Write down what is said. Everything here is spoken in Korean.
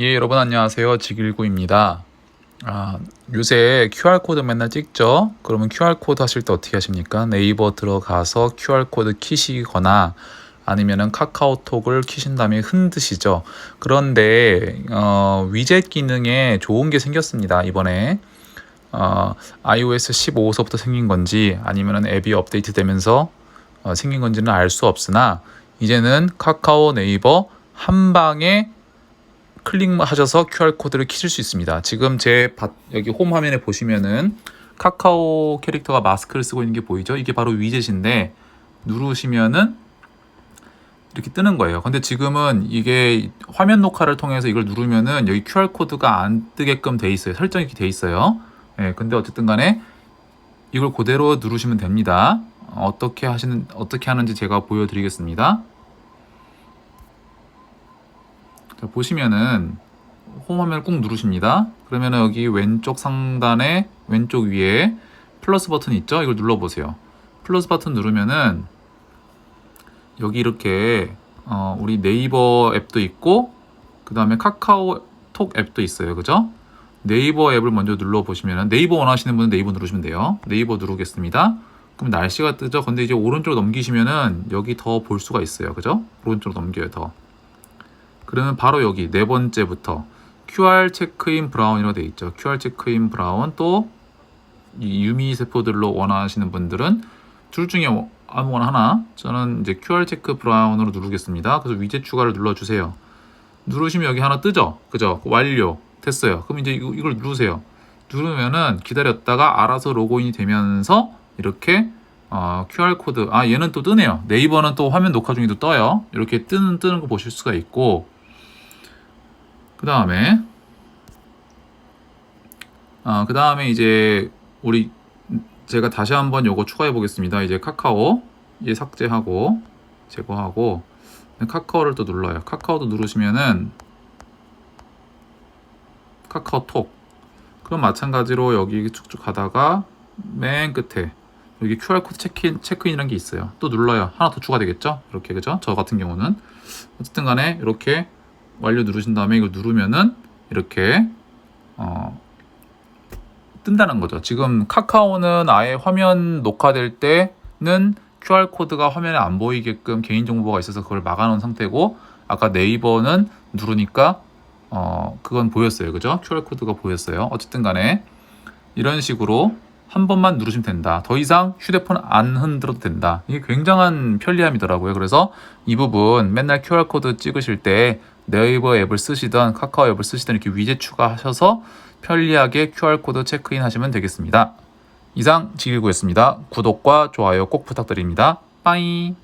예, 여러분 안녕하세요. 지길구입니다. 아, 요새 QR코드 맨날 찍죠? 그러면 QR코드 하실 때 어떻게 하십니까? 네이버 들어가서 QR코드 키시거나 아니면은 카카오톡을 키신 다음에 흔드시죠. 그런데 어, 위젯 기능에 좋은 게 생겼습니다. 이번에 어, iOS 15서부터 생긴 건지 아니면은 앱이 업데이트 되면서 어, 생긴 건지는 알 수 없으나 이제는 카카오 네이버 한 방에 클릭하셔서 QR 코드를 키실 수 있습니다. 지금 제 바- 여기 홈 화면에 보시면은 카카오 캐릭터가 마스크를 쓰고 있는 게 보이죠? 이게 바로 위젯인데 누르시면은 이렇게 뜨는 거예요. 근데 지금은 이게 화면 녹화를 통해서 이걸 누르면은 여기 QR 코드가 안 뜨게끔 돼 있어요. 설정이 이렇게 돼 있어요. 예, 근데 어쨌든 간에 이걸 그대로 누르시면 됩니다. 어떻게 하시는 어떻게 하는지 제가 보여드리겠습니다. 자, 보시면은 홈 화면을 꾹 누르십니다. 그러면은 여기 왼쪽 상단에 왼쪽 위에 플러스 버튼 있죠? 이걸 눌러보세요. 플러스 버튼 누르면은 여기 이렇게 어, 우리 네이버 앱도 있고 그 다음에 카카오톡 앱도 있어요. 그죠? 네이버 앱을 먼저 눌러보시면 네이버 원하시는 분은 네이버 누르시면 돼요. 네이버 누르겠습니다. 그럼 날씨가 뜨죠. 근데 이제 오른쪽으로 넘기시면은 여기 더 볼 수가 있어요. 그죠? 오른쪽으로 넘겨요. 더. 그러면 바로 여기 네 번째부터 QR 체크인 브라운이라고 되어 있죠. QR 체크인 브라운 또이 유미 세포들로 원하시는 분들은 둘 중에 뭐 아무거나 하나 저는 이제 QR 체크 브라운으로 누르겠습니다. 그래서 위젯 추가를 눌러주세요. 누르시면 여기 하나 뜨죠. 그죠? 완료 됐어요. 그럼 이제 이걸 누르세요. 누르면은 기다렸다가 알아서 로그인이 되면서 이렇게 어, QR 코드 아 얘는 또 뜨네요. 네이버는 또 화면 녹화 중에도 떠요. 이렇게 뜨는 뜨는 거 보실 수가 있고 그 다음에 아, 그 다음에 이제 우리 제가 다시 한번 요거 추가해 보겠습니다. 이제 카카오 얘 삭제하고 제거하고 카카오를 또 눌러요. 카카오도 누르시면은 카카오톡 그럼 마찬가지로 여기 쭉쭉 가다가 맨 끝에 여기 QR 코드 체크인 체크인이라는 게 있어요. 또 눌러요. 하나 더 추가되겠죠? 이렇게 그죠? 저 같은 경우는 어쨌든 간에 이렇게 완료 누르신 다음에 이걸 누르면은 이렇게 어, 뜬다는 거죠. 지금 카카오는 아예 화면 녹화될 때는 QR 코드가 화면에 안 보이게끔 개인 정보가 있어서 그걸 막아놓은 상태고 아까 네이버는 누르니까 어 그건 보였어요. 그죠? QR 코드가 보였어요. 어쨌든 간에 이런 식으로 한 번만 누르시면 된다. 더 이상 휴대폰 안 흔들어도 된다. 이게 굉장한 편리함이더라고요. 그래서 이 부분 맨날 QR코드 찍으실 때 네이버 앱을 쓰시던 카카오 앱을 쓰시던 이렇게 위젯 추가하셔서 편리하게 QR코드 체크인 하시면 되겠습니다. 이상 지길구였습니다. 구독과 좋아요 꼭 부탁드립니다. 빠이.